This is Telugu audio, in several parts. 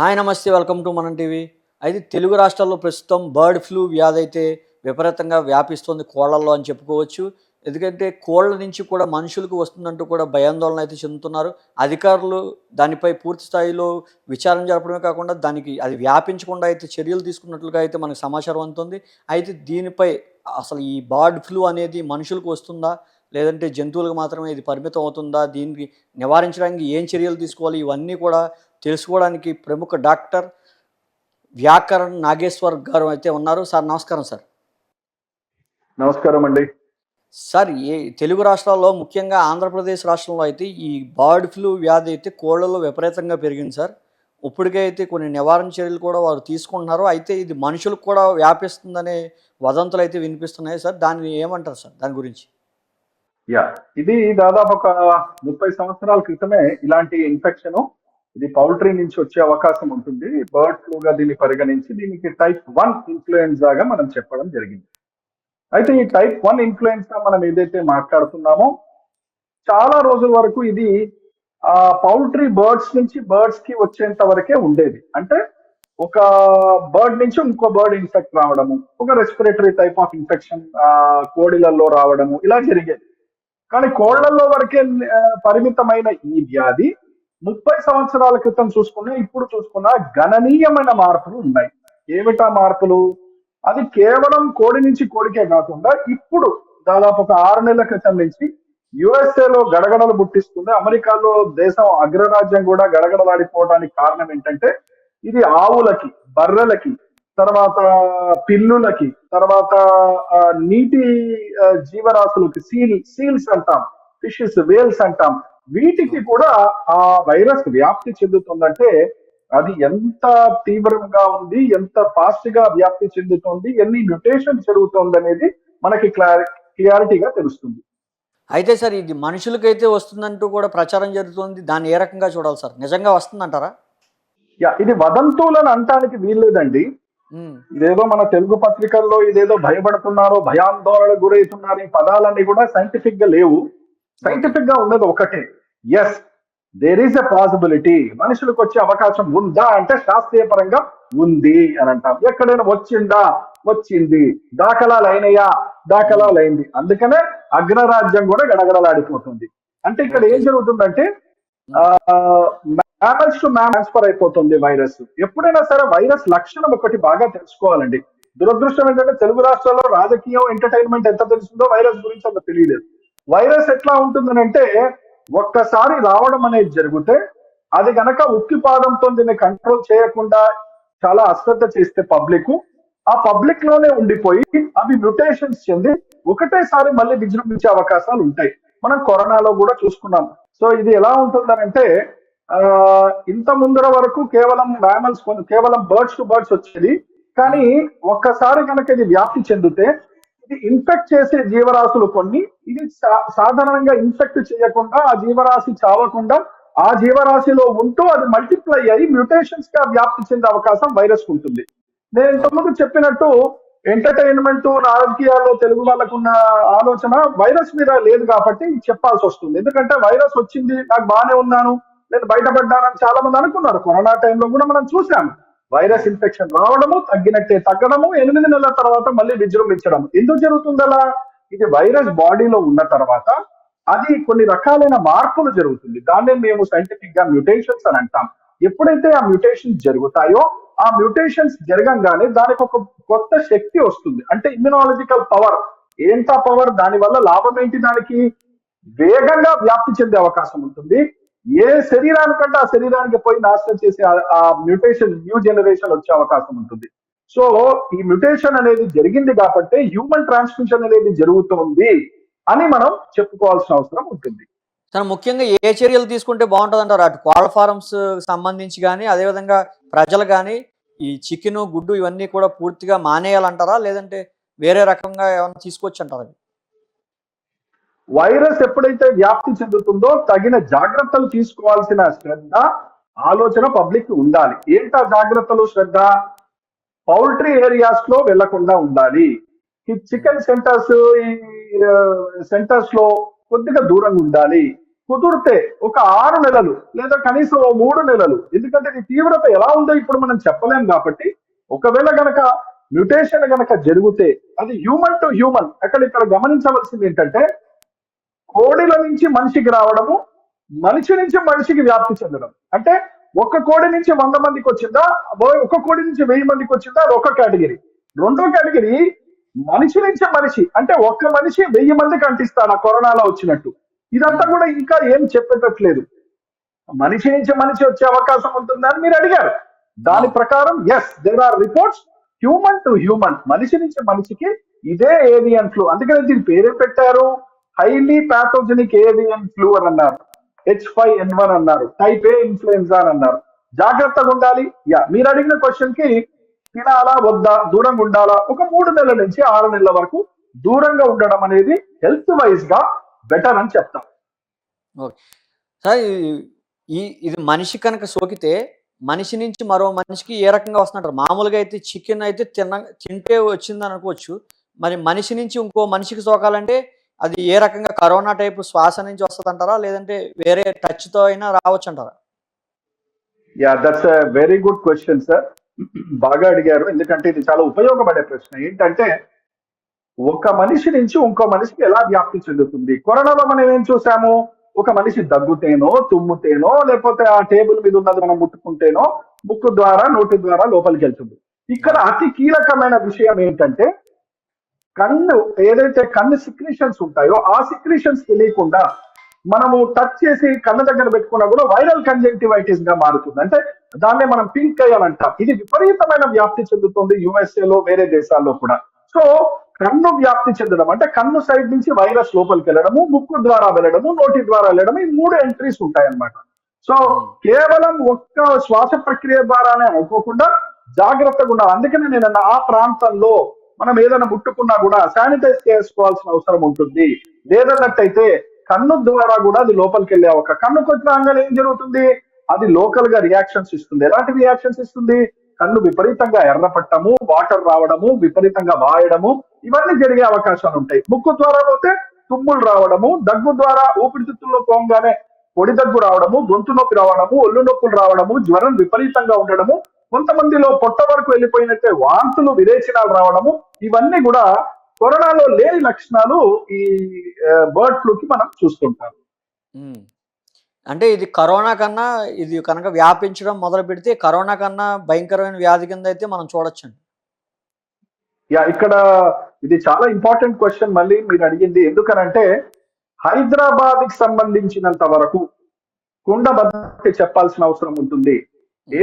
హాయ్ నమస్తే వెల్కమ్ టు మనం టీవీ. అయితే తెలుగు రాష్ట్రాల్లో ప్రస్తుతం బర్డ్ ఫ్లూ వ్యాధి అయితే విపరీతంగా వ్యాపిస్తుంది కోళ్ళలో అని చెప్పుకోవచ్చు. ఎందుకంటే కోళ్ళ నుంచి కూడా మనుషులకు వస్తుందంటూ కూడా భయాందోళన అయితే చెందుతున్నారు. అధికారులు దానిపై పూర్తి స్థాయిలో విచారణ జరపడమే కాకుండా దానికి అది వ్యాపించకుండా అయితే చర్యలు తీసుకున్నట్లుగా అయితే మనకు సమాచారం అందుతుంది. అయితే దీనిపై అసలు ఈ బర్డ్ ఫ్లూ అనేది మనుషులకు వస్తుందా? లేదంటే జంతువులకు మాత్రమే ఇది పరిమితం అవుతుందా? దీనికి నివారించడానికి ఏం చర్యలు తీసుకోవాలి? ఇవన్నీ కూడా తెలుసుకోవడానికి ప్రముఖ డాక్టర్ వ్యాకరణ్ నాగేశ్వర్ గారు అయితే ఉన్నారు. సార్ నమస్కారం సార్. నమస్కారం అండి. సార్ ఏ తెలుగు రాష్ట్రాల్లో ముఖ్యంగా ఆంధ్రప్రదేశ్ రాష్ట్రంలో అయితే ఈ బర్డ్ ఫ్లూ వ్యాధి అయితే కోళ్ళలో విపరీతంగా పెరిగింది సార్. ఇప్పటికే అయితే కొన్ని నివారణ చర్యలు కూడా వారు తీసుకుంటున్నారు. అయితే ఇది మనుషులకు కూడా వ్యాపిస్తుందనే వదంతులు అయితే వినిపిస్తున్నాయి సార్. దాన్ని ఏమంటారు సార్? దాని గురించి. యా ఇది దాదాపు ఒక ముప్పై సంవత్సరాల క్రితమే ఇలాంటి ఇన్ఫెక్షన్ ఇది పౌల్ట్రీ నుంచి వచ్చే అవకాశం ఉంటుంది. బర్డ్ ఫ్లూగా దీన్ని పరిగణించి దీనికి టైప్ వన్ ఇన్ఫ్లుయెన్జాగా మనం చెప్పడం జరిగింది. అయితే ఈ టైప్ వన్ ఇన్ఫ్లుయెన్సా మనం ఏదైతే మాట్లాడుతున్నామో చాలా రోజుల వరకు ఇది ఆ పౌల్ట్రీ బర్డ్స్ నుంచి బర్డ్స్కి వచ్చేంత వరకే ఉండేది. అంటే ఒక బర్డ్ నుంచి ఇంకో బర్డ్ ఇన్ఫెక్ట్ రావడము ఒక రెస్పిరేటరీ టైప్ ఆఫ్ ఇన్ఫెక్షన్ కోడిలలో రావడము ఇలా జరిగేది. కానీ కోళ్ళలో వరకే పరిమితమైన ఈ వ్యాధి ముప్పై సంవత్సరాల క్రితం చూసుకున్నా ఇప్పుడు చూసుకున్నా గణనీయమైన మార్పులు ఉన్నాయి. ఏమిటా మార్పులు? అది కేవలం కోడి నుంచి కోడికే కాకుండా ఇప్పుడు దాదాపు ఒక ఆరు నెలల క్రితం నుంచి యుఎస్ఏలో లో గడగడలు పుట్టిస్తుంది. అమెరికాలో దేశం అగ్రరాజ్యం కూడా గడగడలాడిపోవడానికి కారణం ఏంటంటే ఇది ఆవులకి బర్రెలకి తర్వాత పిల్లులకి తర్వాత నీటి జీవరాశులకి సీల్ సీల్స్ అంటాం ఫిషెస్ వేల్స్ అంటాం. వీటికి కూడా ఆ వైరస్ వ్యాప్తి చెందుతుందంటే అది ఎంత తీవ్రంగా ఉంది ఎంత ఫాస్ట్గా వ్యాప్తి చెందుతుంది ఎన్ని మ్యుటేషన్ జరుగుతుంది అనేది మనకి క్లారి క్లియారిటీగా తెలుస్తుంది. అయితే సార్ ఇది మనుషులకైతే వస్తుందంటూ కూడా ప్రచారం జరుగుతుంది. దాన్ని ఏ రకంగా చూడాలి సార్? నిజంగా వస్తుందంటారా? యా ఇది వదంతులను అంటానికి వీల్లేదండి. ఇదేదో మన తెలుగు పత్రికల్లో ఇదేదో భయపడుతున్నారు భయాందోళనకు గురవుతున్నారు ఈ పదాలన్నీ కూడా సైంటిఫిక్గా లేవు. సైంటిఫిక్గా ఉన్నది ఒకటే. Yes there is a possibility మనుషులకు వచ్చే అవకాశం ఉందా అంటే శాస్త్రీయ పరంగా ఉంది అని అంటాం. ఎక్కడైనా వచ్చిందా? వచ్చింది. దాఖలాలు అయినాయా? దాఖలాలు అయింది. అందుకనే అగ్రరాజ్యం కూడా గడగడలాడిపోతుంది. అంటే ఇక్కడ ఏం జరుగుతుందంటే మ్యామల్స్ టు మ్యామ్ ట్రాన్స్ఫర్ అయిపోతుంది వైరస్ ఎప్పుడైనా సరే వైరస్ లక్షణం ఒకటి బాగా తెలుసుకోవాలండి. దురదృష్టం ఏంటంటే తెలుగు రాష్ట్రాల్లో రాజకీయం ఎంటర్టైన్మెంట్ ఎంత తెలుస్తుందో వైరస్ గురించి అంత తెలియలేదు. వైరస్ ఎట్లా ఉంటుందనంటే ఒక్కసారి రావడం అనేది జరిగితే అది గనక ఉక్కిపాదంతో దీన్ని కంట్రోల్ చేయకుండా చాలా అశ్రద్ధ చేస్తే పబ్లిక్ ఆ పబ్లిక్లోనే ఉండిపోయి అవి మ్యూటేషన్స్ చెంది ఒకటేసారి మళ్ళీ విజృంభించే అవకాశాలు ఉంటాయి. మనం కరోనాలో కూడా చూసుకున్నాం. సో ఇది ఎలా ఉంటుందనంటే ఇంత ముందర వరకు కేవలం మ్యామల్స్ కేవలం బర్డ్స్ టు బర్డ్స్ వచ్చేది. కానీ ఒక్కసారి కనుక ఇది వ్యాప్తి చెందితే ఇది ఇన్ఫెక్ట్ చేసే జీవరాశులు కొన్ని. ఇది సా- సాధారణంగా ఇన్ఫెక్ట్ చేయకుండా ఆ జీవరాశి చావకుండా ఆ జీవరాశిలో ఉంటూ అది మల్టిప్లై అయ్యి మ్యూటేషన్స్గా వ్యాప్తి చెందే అవకాశం వైరస్ ఉంటుంది. నేను ఇంతకుముందు చెప్పినట్టు ఎంటర్టైన్మెంట్ రాజకీయాల్లో తెలుగు వాళ్ళకు ఉన్న ఆలోచన వైరస్ మీద లేదు కాబట్టి చెప్పాల్సి వస్తుంది. ఎందుకంటే వైరస్ వచ్చింది నాకు బాగానే ఉన్నాను నేను బయటపడ్డానని చాలా మంది అనుకున్నారు. కరోనా టైంలో కూడా మనం చూసాము వైరస్ ఇన్ఫెక్షన్ రావడము తగ్గినట్టే తగ్గడము ఎనిమిది నెలల తర్వాత మళ్ళీ విజృంభించడం ఎందుకు జరుగుతుంది అలా? ఇది వైరస్ బాడీలో ఉన్న తర్వాత అది కొన్ని రకాలైన మార్పులు జరుగుతుంది. దాన్నే మేము సైంటిఫిక్గా మ్యూటేషన్స్ అని అంటాం. ఎప్పుడైతే ఆ మ్యూటేషన్స్ జరుగుతాయో ఆ మ్యూటేషన్స్ జరగంగానే దానికి ఒక కొత్త శక్తి వస్తుంది. అంటే ఇమ్యునాలజికల్ పవర్ ఏంత పవర్ దాని వల్ల లాభం ఏంటి? దానికి వేగంగా వ్యాప్తి చెందే అవకాశం ఉంటుంది. ఏ శరీరానికంటే ఆ శరీరానికి పోయి నాశనం చేసే ఆ- మ్యూటేషన్ న్యూ జనరేషన్ వచ్చే అవకాశం ఉంటుంది. సో ఈ మ్యూటేషన్ అనేది జరిగింది కాబట్టి హ్యూమన్ ట్రాన్స్మిషన్ అనేది జరుగుతుంది అని మనం చెప్పుకోవాల్సిన అవసరం ఉంటుంది. సార్ ముఖ్యంగా ఏ చర్యలు తీసుకుంటే బాగుంటుంది అంటారు అటు కోళ్ళ ఫారమ్స్ సంబంధించి కానీ అదేవిధంగా ప్రజలు కానీ ఈ చికెన్ గుడ్డు ఇవన్నీ కూడా పూర్తిగా మానేయాలంటారా? లేదంటే వేరే రకంగా ఏమైనా తీసుకోవచ్చు అంటారా వైరస్ ఎప్పుడైతే వ్యాప్తి చెందుతుందో తగిన జాగ్రత్తలు తీసుకోవాల్సిన శ్రద్ధ ఆలోచన పబ్లిక్ ఉండాలి. ఏంటా జాగ్రత్తలు? శ్రద్ధ? పౌల్ట్రీ ఏరియాస్లో వెళ్ళకుండా ఉండాలి. ఈ చికెన్ సెంటర్స్ ఈ సెంటర్స్లో కొద్దిగా దూరంగా ఉండాలి. కుదిరితే ఒక ఆరు నెలలు లేదా కనీసం ఓ మూడు నెలలు ఎందుకంటే ఇది తీవ్రత ఎలా ఉందో ఇప్పుడు మనం చెప్పలేం కాబట్టి ఒకవేళ గనక మ్యూటేషన్ గనక జరిగితే అది హ్యూమన్ టు హ్యూమన్ అక్కడ ఇక్కడ గమనించవలసింది ఏంటంటే కోడిల నుంచి మనిషికి రావడము మనిషి నుంచి మనిషికి వ్యాప్తి చెందడం. అంటే ఒక్క కోడి నుంచి వంద మందికి వచ్చిందా? ఓ- ఒక కోడి నుంచి వెయ్యి మందికి వచ్చిందా? అది ఒక కేటగిరీ. రెండో కేటగిరీ మనిషి నుంచి మనిషి. అంటే ఒక్క మనిషి వెయ్యి మందికి అంటిస్తాడు ఆ కరోనాలో వచ్చినట్టు? ఇదంతా కూడా ఇంకా ఏం చెప్పేటట్లేదు. మనిషి నుంచి మనిషి వచ్చే అవకాశం ఉంటుందని మీరు అడిగారు. దాని ప్రకారం yes there are reports human to human మనిషి నుంచి మనిషికి ఇదే ఏవియన్ ఫ్లూ అందుకనే దీని పేరే పెట్టారు? హైలీ ప్యాథోజెనిక్ ఏవియన్ ఫ్లూ అని అన్నారు. హెచ్ ఫైవ్ ఎన్ వన్ అన్నారు. టైప్ ఏ ఇన్ఫ్లుయెన్జా అని అన్నారు. జాగ్రత్తగా ఉండాలి. యా మీరు అడిగిన క్వశ్చన్కి తినాలా వద్దా దూరంగా ఉండాలా? ఒక మూడు నెలల నుంచి ఆరు నెలల వరకు దూరంగా ఉండడం అనేది హెల్త్ వైజ్గా బెటర్ అని చెప్తాం. ఓకే సార్ ఈ- ఇది మనిషి కనుక సోకితే మనిషి నుంచి మరో మనిషికి ఏ రకంగా వస్తుంటారు మామూలుగా అయితే చికెన్ అయితే తిన్న తింటే వచ్చిందని అనుకోవచ్చు. మరి మనిషి నుంచి ఇంకో మనిషికి సోకాలంటే అది ఏ రకంగా కరోనా టైప్ శ్వాస నుంచి వస్తుంది అంటారా లేదంటే వేరే టచ్తో అయినా రావచ్చు అంటారా yeah that's a very good question sir బాగా అడిగారు. ఎందుకంటే ఇది చాలా ఉపయోగపడే ప్రశ్న. ఏంటంటే ఒక మనిషి నుంచి ఇంకో మనిషికి ఎలా వ్యాప్తి చెందుతుంది? కరోనాలో మనం ఏం చూసాము? ఒక మనిషి దగ్గుతేనో తుమ్ముతేనో లేకపోతే ఆ టేబుల్ మీద ఉన్నది మనం ముట్టుకుంటేనో ముక్కు ద్వారా నోటి ద్వారా లోపలికి వెళ్తుంది. ఇక్కడ అతి కీలకమైన విషయం ఏంటంటే కన్ను ఏదైతే కన్ను సిక్రీషన్స్ ఉంటాయో ఆ సిక్రీషన్స్ తెలియకుండా మనము టచ్ చేసి కళ్ళ దగ్గర పెట్టుకున్నా కూడా వైరల్ కంజంక్టివైటిస్గా మారుతుంది. అంటే దాన్నే మనం పింక్ అయ్యాలంటాం ఇది విపరీతమైన వ్యాప్తి చెందుతుంది యుఎస్ఏలో లో వేరే దేశాల్లో కూడా. సో కన్ను వ్యాప్తి చెందడం అంటే కన్ను సైడ్ నుంచి వైరస్ లోపలికి వెళ్ళడము ముక్కు ద్వారా వెళ్ళడము నోటి ద్వారా వెళ్ళడం ఈ మూడు ఎంట్రీస్ ఉంటాయన్నమాట. సో కేవలం ఒక్క శ్వాస ప్రక్రియ ద్వారానే అనుకోకుండా జాగ్రత్తగా ఉండాలి. అందుకనే నేను ఆ ప్రాంతంలో మనం ఏదైనా ముట్టుకున్నా కూడా శానిటైజ్ చేసుకోవాల్సిన అవసరం ఉంటుంది. లేదన్నట్టయితే కన్ను ద్వారా కూడా అది లోపలికి వెళ్ళే ఒక కన్నుకు వచ్చిన అంగాలు ఏం జరుగుతుంది? అది లోకల్గా రియాక్షన్స్ ఇస్తుంది. ఎలాంటి రియాక్షన్స్ ఇస్తుంది? కన్ను విపరీతంగా ఎర్రపట్టము వాటర్ రావడము విపరీతంగా వాయడము ఇవన్నీ జరిగే అవకాశాలు ఉంటాయి. ముక్కు ద్వారా పోతే తుమ్ములు రావడము దగ్గు ద్వారా ఊపిరితిత్తుల్లో పోగానే పొడి దగ్గు రావడము గొంతు నొప్పి రావడము ఒళ్ళు నొప్పులు రావడము జ్వరం విపరీతంగా ఉండడము కొంతమందిలో పొట్ట వరకు వెళ్ళిపోయినట్టే వాంతులు విరేచనాలు రావడము ఇవన్నీ కూడా కరోనాలో లేని లక్షణాలు ఈ బర్డ్ ఫ్లూకి మనం చూస్తుంటాం. అంటే ఇది కరోనా కన్నా ఇది కనుక వ్యాపించడం మొదలు పెడితే కరోనా కన్నా భయంకరమైన వ్యాధి కింద అయితే మనం చూడొచ్చండి. యా ఇక్కడ ఇది చాలా ఇంపార్టెంట్ క్వశ్చన్ మళ్ళీ మీరు అడిగింది. ఎందుకనంటే హైదరాబాద్కి సంబంధించినంత వరకు కుండ చెప్పాల్సిన అవసరం ఉంటుంది.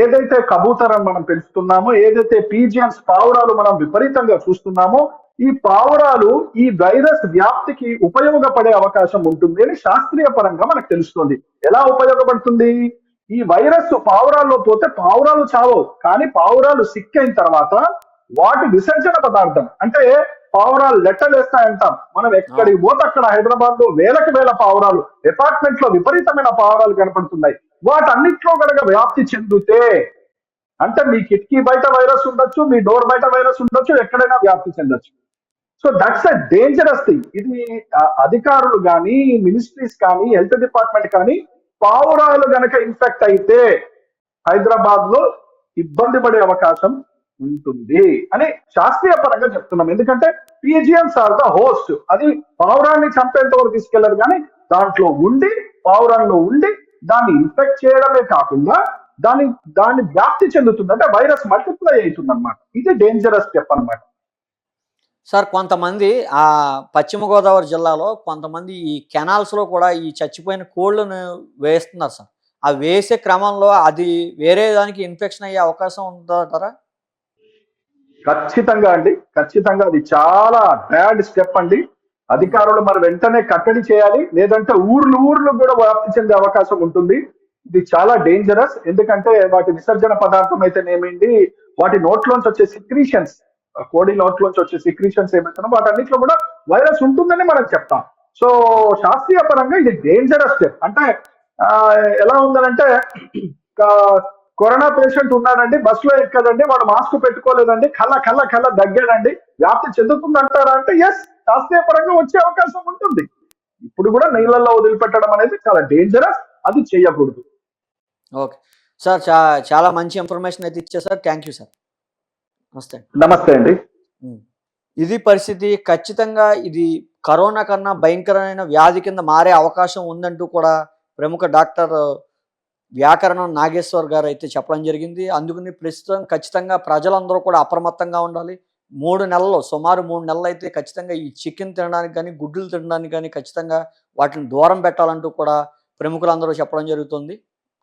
ఏదైతే కబూతర్ అని మనం పెంచుతున్నామో ఏదైతే పీజియన్స్ పావురాలు మనం విపరీతంగా చూస్తున్నామో ఈ పావురాలు ఈ వైరస్ వ్యాప్తికి ఉపయోగపడే అవకాశం ఉంటుంది అని శాస్త్రీయ పరంగా మనకు తెలుస్తుంది. ఎలా ఉపయోగపడుతుంది? ఈ వైరస్ పావురాల్లో పోతే పావురాలు చావవు కానీ పావురాలు సిక్ అయిన తర్వాత వాటి విసర్జన పదార్థం అంటే పావురాలు లెట్టలేస్తాయంటాం మనం ఎక్కడికి పోతే అక్కడ హైదరాబాద్లో వేలకు వేల పావురాలు అపార్ట్మెంట్లో విపరీతమైన పావురాలు కనపడుతున్నాయి. వాటన్నిట్లో కనుక వ్యాప్తి చెందితే అంటే మీ కిటికీ బయట వైరస్ ఉండొచ్చు మీ డోర్ బయట వైరస్ ఉండొచ్చు ఎక్కడైనా వ్యాప్తి చెందొచ్చు. So that's a dangerous thing. ఇది అధికారులు కానీ మినిస్ట్రీస్ కానీ హెల్త్ డిపార్ట్మెంట్ కానీ పావురాలు గనక ఇన్ఫెక్ట్ అయితే హైదరాబాద్లో ఇబ్బంది పడే అవకాశం ఉంటుంది అని శాస్త్రీయ పరంగా చెప్తున్నాం. ఎందుకంటే పీజిఎన్స్ ఆర్ ద హోస్ట్. అది పావురాన్ని చంపేంత వరకు తీసుకెళ్ళరు కానీ దాంట్లో ఉండి పావురాల్లో ఉండి దాన్ని ఇన్ఫెక్ట్ చేయడమే కాకుండా దాని దాన్ని వ్యాప్తి చెందుతుంది. అంటే వైరస్ మల్టిప్లై అవుతుంది అనమాట ఇది డేంజరస్ స్టెప్ అన్నమాట. సార్ కొంతమంది ఆ పశ్చిమ గోదావరి జిల్లాలో కొంతమంది ఈ కెనాల్స్లో కూడా ఈ చచ్చిపోయిన కోళ్ళను వేస్తున్నారు సార్. ఆ వేసే క్రమంలో అది వేరే దానికి ఇన్ఫెక్షన్ అయ్యే అవకాశం ఉందంటారా ఖచ్చితంగా అండి. ఖచ్చితంగా అది చాలా బ్యాడ్ స్టెప్ అండి. అధికారులు మరి వెంటనే కట్టడి చేయాలి. లేదంటే ఊర్లు ఊర్లు కూడా వ్యాప్తి చెందే అవకాశం ఉంటుంది. ఇది చాలా డేంజరస్ ఎందుకంటే వాటి విసర్జన పదార్థం అయితేనేమింది వాటి నోట్లోంచి వచ్చే సిక్రీషన్స్ కోడి నోట్లోంచి వచ్చే సిక్రీషన్స్ వాటి వాటన్నిటిలో కూడా వైరస్ ఉంటుందని మనం చెప్తాం. సో శాస్త్రీయ పరంగా ఇది డేంజరస్ స్టెప్ అంటే ఎలా ఉందనంటే కరోనా పేషెంట్ ఉన్నాడండి బస్లో ఎక్కడండి వాడు మాస్క్ పెట్టుకోలేదండి కళ్ళ కళ్ళ కళ్ళ దగ్గరండి వ్యాప్తి చెందుతుందంటారా అంటే ఎస్ శాస్త్రీయ పరంగా వచ్చే అవకాశం ఉంటుంది. ఇప్పుడు కూడా నీళ్ళల్లో వదిలిపెట్టడం అనేది చాలా డేంజరస్ అది చేయకూడదు. ఓకే. సార్ చాలా మంచి ఇన్ఫర్మేషన్ అయితే ఇచ్చారు సార్. Thank you sir. నమస్తే. నమస్తే అండి. ఇది పరిస్థితి ఖచ్చితంగా ఇది కరోనా కన్నా భయంకరమైన వ్యాధి కింద మారే అవకాశం ఉందంటూ కూడా ప్రముఖ డాక్టర్ వ్యాకరణం నాగేశ్వర్ గారు అయితే చెప్పడం జరిగింది. అందుకని ప్రస్తుతం ఖచ్చితంగా ప్రజలందరూ కూడా అప్రమత్తంగా ఉండాలి. మూడు నెలలు సుమారు మూడు నెలలు అయితే ఖచ్చితంగా ఈ చికెన్ తినడానికి కానీ గుడ్లు తినడానికి కానీ ఖచ్చితంగా వాటిని దూరం పెట్టాలంటూ కూడా ప్రముఖులందరూ చెప్పడం జరుగుతుంది.